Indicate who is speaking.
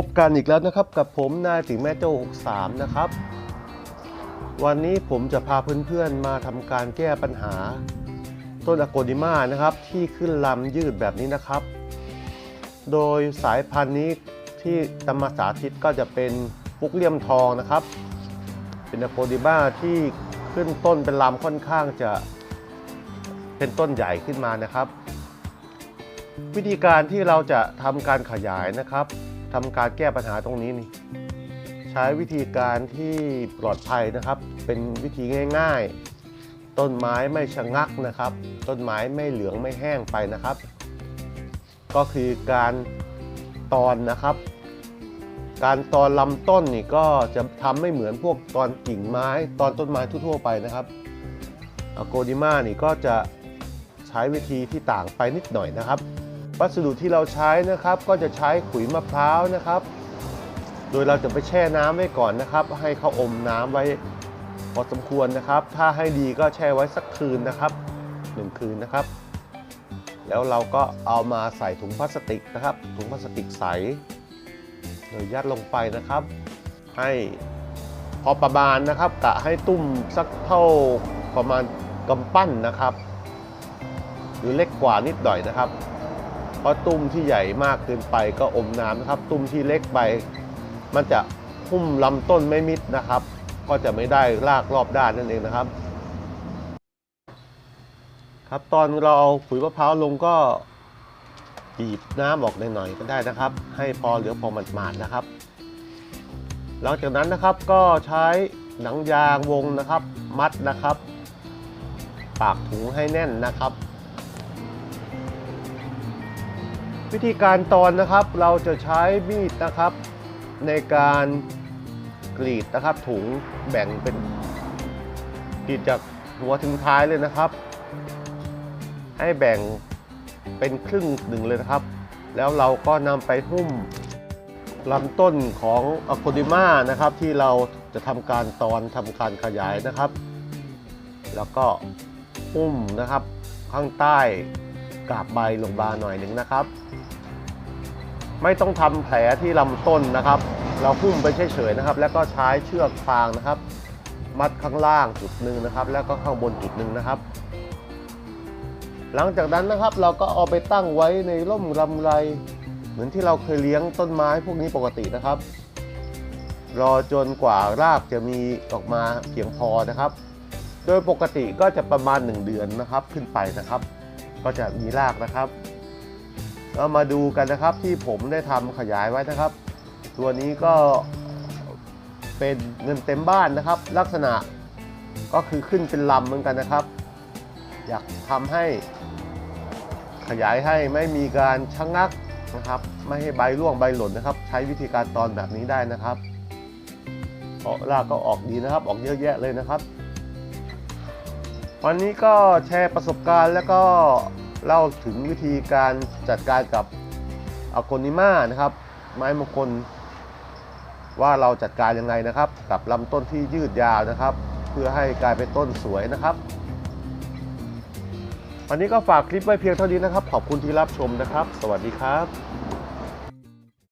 Speaker 1: พบกันอีกแล้วนะครับกับผมนายติแม่โจ้63 นะครับ วันนี้ผมจะพาเพื่อนๆมาทำการแก้ปัญหา ต้นอะโกนิมานะครับ ที่ขึ้นลำยืดแบบนี้นะครับ โดยสายพันธุ์นี้ที่ตำมาสาธิตก็จะเป็นฟุกเลี่ยมทองนะครับ เป็นอะโกนิมาที่ขึ้นต้นเป็นลำค่อนข้างจะเป็นต้นใหญ่ขึ้นมานะครับ วิธีการที่เราจะทำการขยายนะครับ ทำการแก้ปัญหาตรงนี้นี่ใช้วิธีการที่ปลอดภัยนะครับ เป็นวิธีง่าย ๆ ต้นไม้ไม่ชะงักนะครับ ต้นไม้ไม่เหลืองไม่แห้งไปนะครับ ก็คือการตอนนะครับ การตอนลำต้นนี่ก็จะทำไม่เหมือนพวกตอนกิ่งไม้ ตอนต้นไม้ทั่วๆไปนะครับอโกดิมานี่ก็จะใช้วิธีที่ต่างไปนิดหน่อยนะครับ วัสดุที่เราใช้นะครับ ก็จะใช้ขุยมะพร้าวนะครับ โดยเราจะไปแช่น้ำไว้ก่อนนะครับ ให้เขาอมน้ำไว้พอสมควรนะครับ ถ้าให้ดีก็แช่ไว้สักคืนนะครับหนึ่งคืนนะครับ แล้วเราก็เอามาใส่ถุงพลาสติกนะครับ ถุงพลาสติกใสโดยยัดลงไปนะครับ ให้พอประมาณนะครับกะให้ตุ้มสักเท่าประมาณกำปั้นนะครับ หรือเล็กกว่านิดหน่อยนะครับ เพราะตุ้มที่ใหญ่มากเกินไปก็อมน้ำนะครับ ตุ้มที่เล็กไป มันจะหุ้มลำต้นไม่มิดนะครับ ก็จะไม่ได้รากรอบด้านนั่นเองนะครับ ครับตอนเราเอาขุยมะพร้าวลงก็บีบน้ำออกหน่อยๆก็ได้นะครับ ให้พอเหลือพอหมาดๆนะครับ หลังจากนั้นนะครับก็ใช้หนังยางวงนะครับ มัดนะครับ ปากถุงให้แน่นนะครับ วิธีการตอนนะครับเราจะใช้มีดนะครับ ในการกรีดนะครับ ถุงแบ่งเป็นกรีดจากหัวถึงท้ายเลยนะครับ ให้แบ่งเป็นครึ่งหนึ่งเลยนะครับ แล้วเราก็นำไปหุ้มลำต้นของอะโคดิมานะครับ ที่เราจะทำการตอนทำการขยายนะครับ แล้วก็หุ้มนะครับข้างใต้ กาบใบลงบาหน่อยหนึ่งนะครับ ไม่ต้องทำแผลที่ลำต้นนะครับ เราหุ้มไปเฉยๆนะครับ แล้วก็ใช้เชือกฟางนะครับ มัดข้างล่างจุดหนึ่งนะครับ แล้วก็ข้างบนจุดหนึ่งนะครับ หลังจากนั้นนะครับเราก็เอาไปตั้งไว้ในร่มลำไร เหมือนที่เราเคยเลี้ยงต้นไม้พวกนี้ปกตินะครับ รอจนกว่ารากจะมีออกมาเพียงพอนะครับ โดยปกติก็จะประมาณ 1 เดือนนะครับขึ้นไปนะครับ ก็จะมีรากนะครับเรามาดูกันนะครับที่ผมได้ทำขยายไว้นะครับ ตัวนี้ก็เป็นเงินเต็มบ้านนะครับ ลักษณะก็คือขึ้นเป็นลำเหมือนกันนะครับ อยากทำให้ขยายให้ไม่มีการชะงงักนะครับ ไม่ให้ใบร่วงใบหล่นนะครับ ใช้วิธีการตอนแบบนี้ได้นะครับเพราะรากก็ออกดีนะครับ ออกเยอะแยะเลยนะครับ วันนี้ก็แชร์ประสบการณ์แล้วก็เล่าถึงวิธีการจัดการกับอะโกนิมานะครับ ไม้มงคล ว่าเราจัดการยังไงนะครับ กับลำต้นที่ยืดยาวนะครับ เพื่อให้กลายเป็นต้นสวยนะครับ วันนี้ก็ฝากคลิปไว้เพียงเท่านี้นะครับ ขอบคุณที่รับชมนะครับ สวัสดีครับ